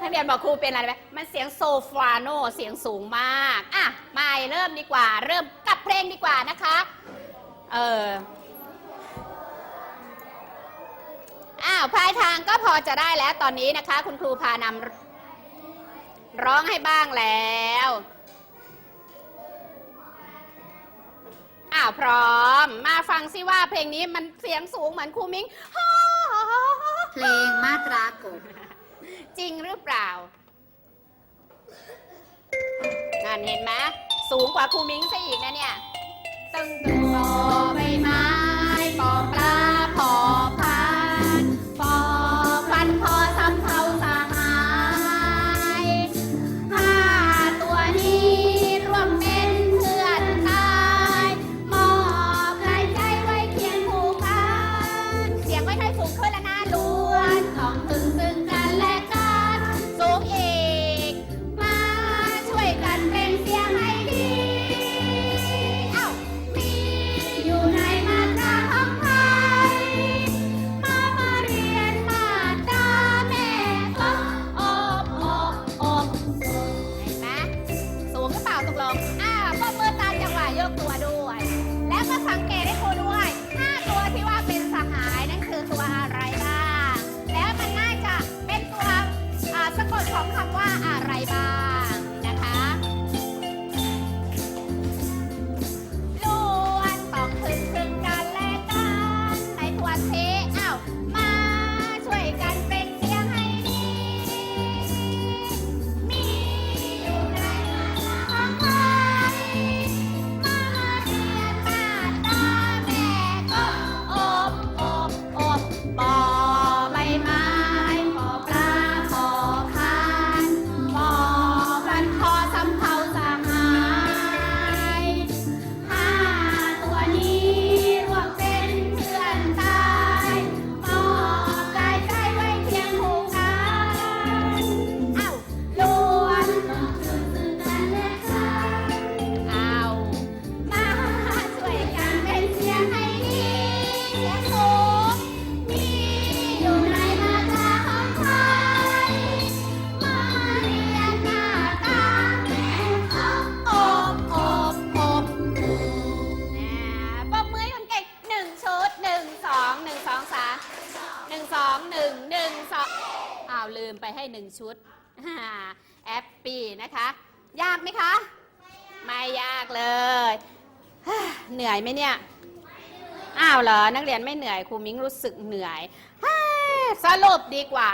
นักเรียนบอกครูเป็นอะไรไหมมันเสียงโซฟราโนเสียงสูงมาก อะมาเริ่มดีกว่า เริ่มกับเพลงดีกว่านะคะ เอออ้าวพายทางก็พอจะได้แล้วตอนนี้นะคะ คุณครูพานำร้องให้บ้างแล้วอ้าวพร้อม มาฟังซิว่าเพลงนี้มันเสียงสูงเหมือนครูมิ้งเพลงมาตรากบ จริงหรือเปล่า นั่นเห็นไหมสูงกว่าครูมิ้งซะอีกนะเนี่ย ตึงตึงโอใบไม้ปอปลา ตกลงอ่าก็มือตามจังหวะยกตัวด้วย แล้วก็สังเกตให้ครูด้วยห้าตัวที่ว่าเป็นสหายนั่นคือตัวอะไรบ้าง แล้วมันน่าจะเป็นตัวอ่าสะกดของคำว่าอะไรบ้าง สองหนึ่งหนึ่งสองอ้าวลืมไปให้หนึ่งชุดแอปปี้นะคะ ยากไหมคะ ไม่ยากเลย เหนื่อยไหมเนี่ย อ้าวเหรอ นักเรียนไม่เหนื่อยครูมิ้งรู้สึกเหนื่อย สรุปดีกว่า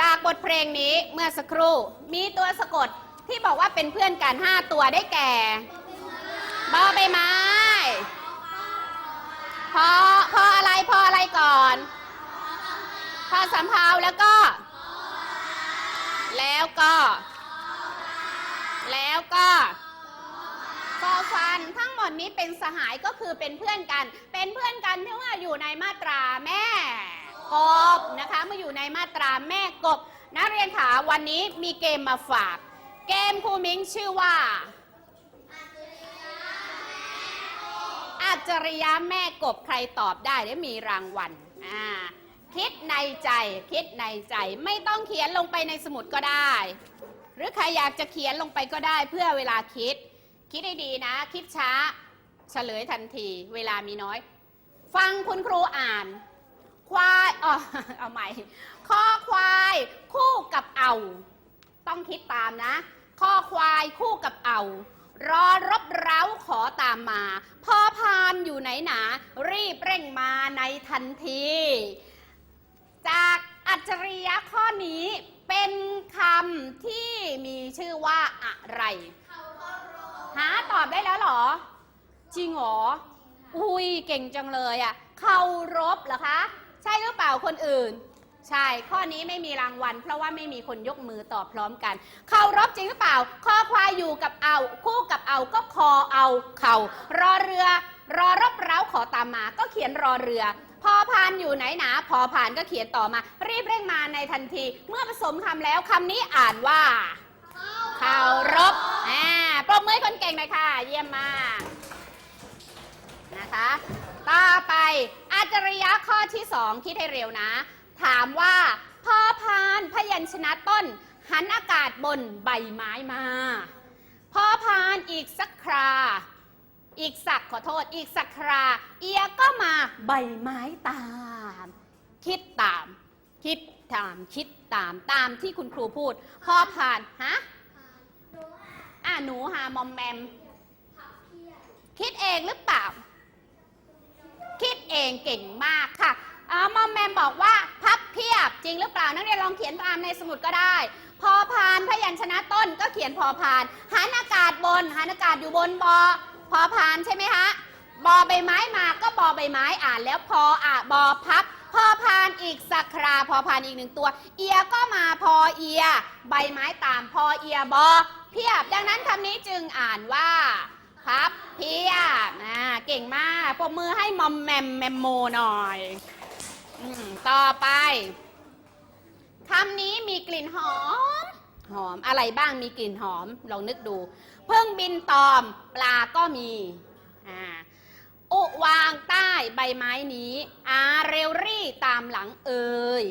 จากบทเพลงนี้เมื่อสักครู่ มีตัวสะกดที่บอกว่าเป็นเพื่อนกัน 5 ตัวได้แก่บอใบไม้พอพออะไรพออะไรก่อน พอสำเภาแล้วก็ แล้วก็ แล้วก็ฟอฟันทั้งหมดนี้เป็นสหายก็คือเป็นเพื่อนกัน เป็นเพื่อนกันที่ว่าอยู่ในมาตราแม่กบนะคะมื่ออยู่ในมาตราแม่กบ นักเรียนขาวันนี้มีเกมมาฝาก เกมครูมิงชื่อว่าอัจฉริยะแม่กบใครตอบได้ได้มีรางวัลอ่า คิดในใจ คิดในใจ ไม่ต้องเขียนลงไปในสมุดก็ได้ หรือใครอยากจะเขียนลงไปก็ได้เพื่อเวลาคิด คิดให้ดีนะ คิดช้าเฉลยทันที เวลามีน้อย ฟังคุณครูอ่าน ควายอ๋อเอาใหม่คอควายคู่กับเอา ต้องคิดตามนะคอควายคู่กับเอารอรบเร้าขอตามมา พอพานอยู่ไหนหนา รีบเร่งมาในทันที จากอัจฉริยะข้อนี้เป็นคำที่มีชื่อว่าอะไรหาตอบได้แล้วเหรอ จริงเหรอ อุ้ยเก่งจังเลยอะ่ะเคารพเหรอคะ ใช่หรือเปล่าคนอื่น ใช่ ข้อนี้ไม่มีรางวัล เพราะว่าไม่มีคนยกมือตอบพร้อมกัน เคารพจริงหรือเปล่าคอควายอยู่กับเอา คู่กับเอาก็คอเอา เข่ารอเรือ รอรบเร้าขอตามมา ก็เขียนรอเรือ พอพานอยู่ไหนหนา พอพานก็เขียนต่อมา รีบเร่งมาในทันที เมื่อผสมคำแล้วคำนี้อ่านว่าเคารพอ่าปรบมือคนเก่งหน่อยค่ะ เยี่ยมมากนะคะ ต่อไปอัจฉริยะข้อที่สองคิดให้เร็วนะ ถามว่าพอพานพยัญชนะต้น หันอากาศบนใบไม้มา พอพานอีกสักครา อีกสักขอโทษ อีกสักครา เอียก็มาใบไม้ตาม คิดตาม คิดตาม คิดตามตามที่คุณครูพูด พอผ่าน ฮะ อะหนูหามอมแมม คิดเองหรือเปล่า คิดเองเก่งมากค่ะอ่ามอมแมมบอกว่าพับเพียบจริงหรือเปล่า นักเรียนลองเขียนตามในสมุดก็ได้ พอพานพยัญชนะต้นก็เขียนพอพานหันอากาศบนหันอากาศอยู่บนบอ พอพานใช่ไหมคะบอใบไม้มาก็บอใบไม้อ่านแล้วพออะบอพับ พอพานอีกสักครา พอพานอีกหนึ่งตัว เอียก็มาพอเอีย ใบไม้ตามพอเอียบอเพียบ ดังนั้นคำนี้จึงอ่านว่าพับเพียบอ่าเก่งมากปรบมือให้มอมแมมแมมโมหน่อยอต่อไปคำนี้มีกลิ่นหอม หอมอะไรบ้างมีกลิ่นหอม ลองนึกดู เพิ่งบินตอมปลาก็มีอ่าอุวางใต้ใบไม้นี้อาเรลรี่ตามหลังเอ่ย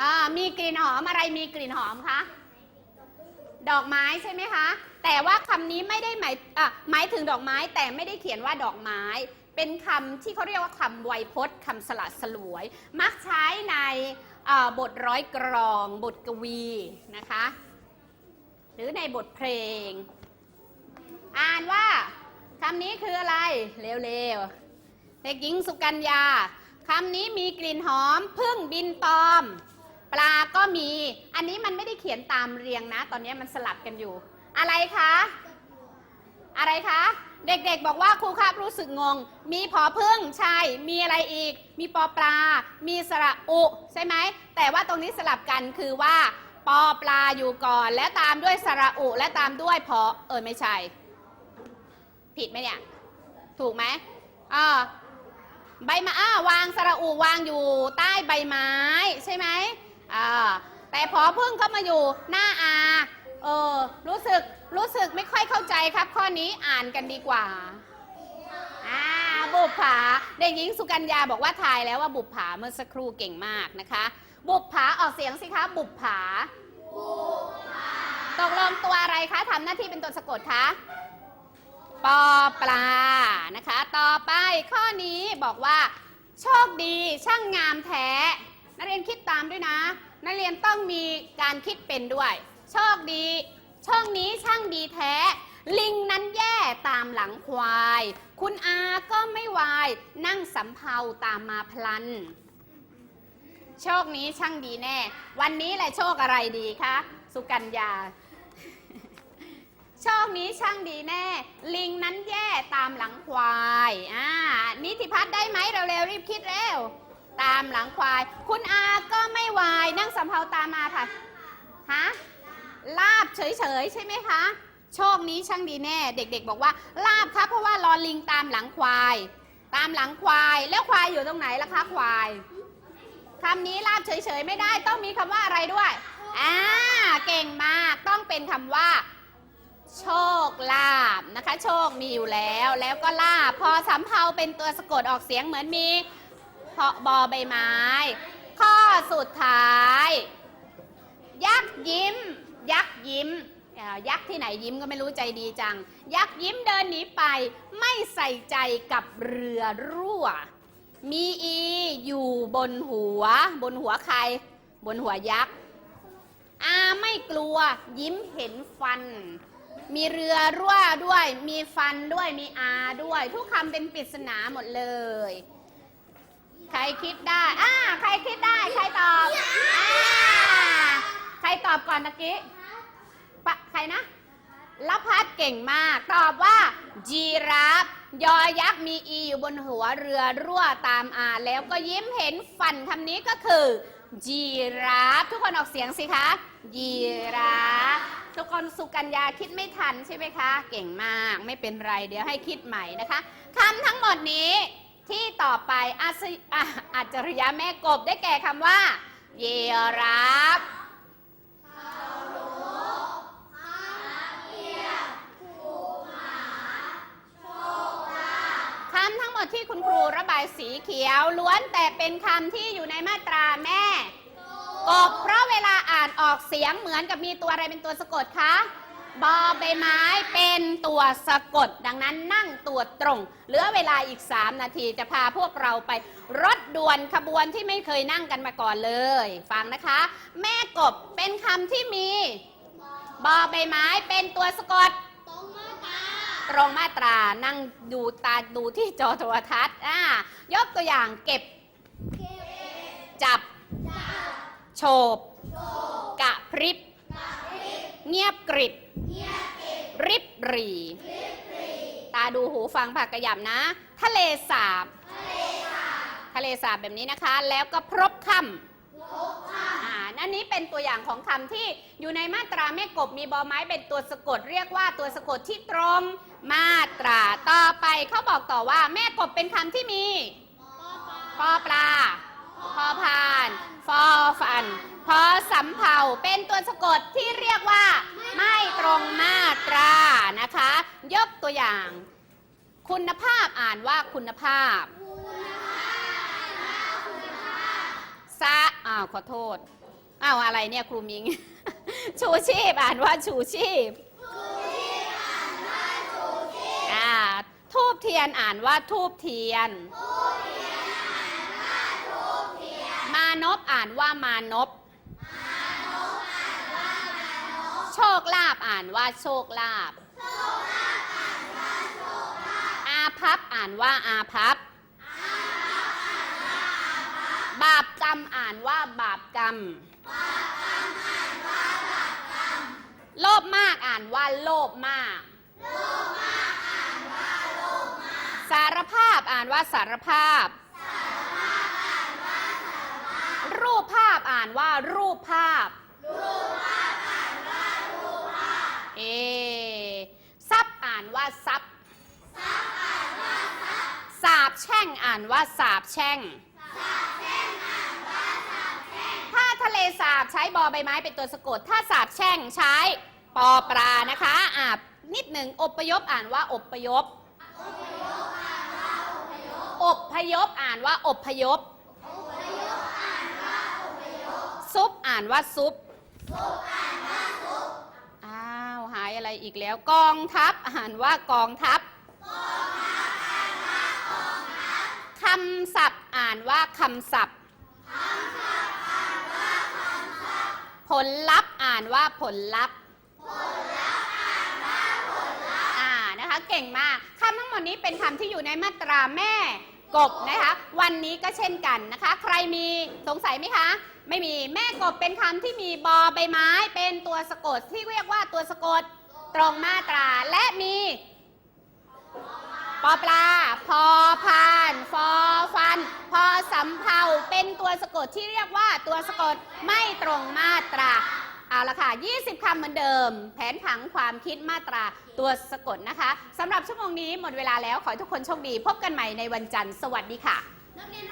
อ่ามีกลิ่นหอมอะไรมีกลิ่นหอมคะดอกไม้ใช่ไหมคะ แต่ว่าคำนี้ไม่ได้หมายหมายถึงดอกไม้ แต่ไม่ได้เขียนว่าดอกไม้ เป็นคำที่เขาเรียกว่าคำไวยพจน์คำสละสลวย มักใช้ในบทร้อยกรอง บทกวีนะคะ หรือในบทเพลง อ่านว่าคำนี้คืออะไร เร็วๆเด็กหญิงสุกัญญาคำนี้มีกลิ่นหอมพึ่งบินตอม ปลาก็มี อันนี้มันไม่ได้เขียนตามเรียงนะ ตอนนี้มันสลับกันอยู่ อะไรคะ อะไรคะ เด็กๆบอกว่าครูครับรู้สึกงง มีพอพึ่งใช่ มีอะไรอีก มีปอปลา มีสระอุ ใช่ไหม แต่ว่าตรงนี้สลับกันคือว่า ปอปลาอยู่ก่อน แล้วตามด้วยสระอุและตามด้วยพอเออไม่ใช่ ผิดไหมเนี่ย ถูกไหมอ่าใบไม้อ่าวางสระอูวางอยู่ใต้ใบไม้ใช่ไหมอ่าแต่พอพึ่งเข้ามาอยู่หน้าอาเออรู้สึกรู้สึกไม่ค่อยเข้าใจครับ ข้อนี้อ่านกันดีกว่า บุปผาเด็กหญิงสุกัญญาบอกว่าทายแล้วว่าบุปผาเมื่อสักครู่เก่งมากนะคะ บุปผาออกเสียงสิคะบุปผาตกลงตัวอะไรคะทำหน้าที่เป็นตัวสะกดคะปอปลานะคะ ต่อไปข้อนี้บอกว่า โชคดีช่างงามแท้ นักเรียนคิดตามด้วยนะ นักเรียนต้องมีการคิดเป็นด้วย โชคดีช่องนี้ช่างดีแท้ ลิงนั้นแย่ตามหลังควาย คุณอาก็ไม่วาย นั่งสำเภาตามมาพลัน โชคนี้ช่างดีแน่ วันนี้แหละโชคอะไรดีคะ สุกัญญา โชคนี้ช่างดีแน่ ลิงนั้นแย่ตามหลังควายอ่านิติพัฒน์ได้ไหมเร็วๆรีบคิดเร็ว ตามหลังควาย คุณอาก็ไม่วาย นั่งสำเภาตามมาค่ะฮะลาบเฉยๆใช่ไหมคะ โชคนี้ช่างดีแน่ เด็กๆ บอกว่า ลาบครับ เพราะว่ารอลิงตามหลังควาย ตามหลังควาย แล้วควายอยู่ตรงไหนล่ะคะควายคำนี้ลาบเฉยๆไม่ได้ต้องมีคำว่าอะไรด้วยอ่าเก่งมากต้องเป็นคำว่า โชคลาบนะคะ โชคมีอยู่แล้ว แล้วก็ลาบ พอสำเภาเป็นตัวสะกดออกเสียงเหมือนมีเพาะบอใบไม้ ข้อสุดท้าย ยักยิ้ม ยักยิ้ม ยักษ์ที่ไหนยิ้มก็ไม่รู้ใจดีจัง ยักษ์ยิ้มเดินหนีไป ไม่ใส่ใจกับเรือรั่ว มีอีอยู่บนหัว บนหัวใคร บนหัวยักษ์อาไม่กลัวยิ้มเห็นฟัน มีเรือรั่วด้วย มีฟันด้วยมีอาด้วย ทุกคำเป็นปริศนาหมดเลย ใครคิดได้อ่าใครคิดได้ ใครตอบอ่าใครตอบก่อนตะกี้ ปะใครนะละพัดเก่งมาก ตอบว่า จีราฟยอยักษ์มีอีอยู่บนหัวเรือรั่วตามอาแล้วก็ยิ้มเห็นฟันคำนี้ก็คือ จีราฟทุกคนออกเสียงสิคะ ยีราฟทุกคนสุกัญญาคิดไม่ทันใช่ไหมคะ เก่งมากไม่เป็นไรเดี๋ยวให้คิดใหม่นะคะคำทั้งหมดนี้ที่ต่อไปอัจฉริยะแม่กบได้แก่คำว่า เยรับ คำทั้งห มดที่คุณครูระบายสีเขียว ล้วนแต่เป็นคำที่อยู่ในมาตราแม่กกบเพราะเวลาอ่านออกเสียงเหมือนกับมีตัวอะไรเป็นตัวสะกดคะบอใบไม้เป็นตัวสะกด ดังนั้นนั่งตัวตรง เหลือเวลาอีก 3 นาทีจะพาพวกเราไป รถด่วนขบวนที่ไม่เคยนั่งกันมาก่อนเลย ฟังนะคะ แม่กบเป็นคำที่มี บอใบไม้เป็นตัวสะกด ตรงมาตรานั่งดูตาดูที่จอโทรทัศน์อ่ายกตัวอย่างเก็บ จับ โฉบ กะพริบ เงียบกริบ ริบหรีตาดูหูฟังผักกระหยำนะ ทะเลสาบ ทะเลสาบแบบนี้นะคะ แล้วก็พรบคำ อันนี้เป็นตัวอย่างของคำที่อยู่ในมาตราแม่กบมีบอไม้เป็นตัวสะกด เรียกว่าตัวสะกดที่ตรงมาตราต่อไปเขาบอกต่อว่า แม่กบเป็นคำที่มีปอปลาพอพานฟอฟันพอสำเภาเป็นตัวสะกดที่เรียกว่า ไม่ตรงมาตรานะคะ ยกตัวอย่าง คุณภาพอ่านว่าคุณภาพซะอ้าวขอโทษ อ้าวอะไรเนี่ยครูมิง ชูชีพอ่านว่าชูชีพอ่าทูบเทียนอ่านว่าทูบเทียน มานพอ่านว่ามานพโชคลาภอ่านว่าโชคลาภอาพับอ่านว่าอาพับบาปกรรมอ่านว่าบาปกรรม โลภมากอ่านว่าโลภมาก สารภาพอ่านว่าสารภาพ รูปภาพอ่านว่ารูปภาพ เอทรัพย์อ่านว่าทรัพย์สาบแช่งอ่านว่าสาบแช่ง ถ้าทะเลสาบใช้บอใบไม้เป็นตัวสะกด ถ้าสาบแช่งใช้ปอปลานะคะอ่านิดหนึ่งอบพยพอ่านว่าอบพยพอบพยพอ่านว่าอบพยพซุปอ่านว่าซุปอ้าวหายอะไรอีกแล้ว กองทัพอ่านว่ากองทัพคำศัพท์อ่านว่าคำศัพท์ ผลลัพธ์อ่านว่าผลลัพธ์ อ่านว่าผลลับนะคะ เก่งมากคำทั้งหมดนี้เป็นคำที่อยู่ในมาตราแม่กบนะคะ วันนี้ก็เช่นกันนะคะ ใครมีสงสัยไหมคะ ไม่มีแม่กบเป็นคำที่มีบอใบไม้ เป็นตัวสะกดที่เรียกว่าตัวสะกดตรงมาตราและมีปอปลา พอพาน ฟอ สำเภาเป็นตัวสะกดที่เรียกว่าตัวสะกดไม่ตรงมาตรา เอาละค่ะ 20 คำเหมือนเดิม แผนผังความคิดมาตราตัวสะกดนะคะสำหรับชั่วโมงนี้หมดเวลาแล้วขอให้ทุกคนโชคดี พบกันใหม่ในวันจันทร์ สวัสดีค่ะนักเรียน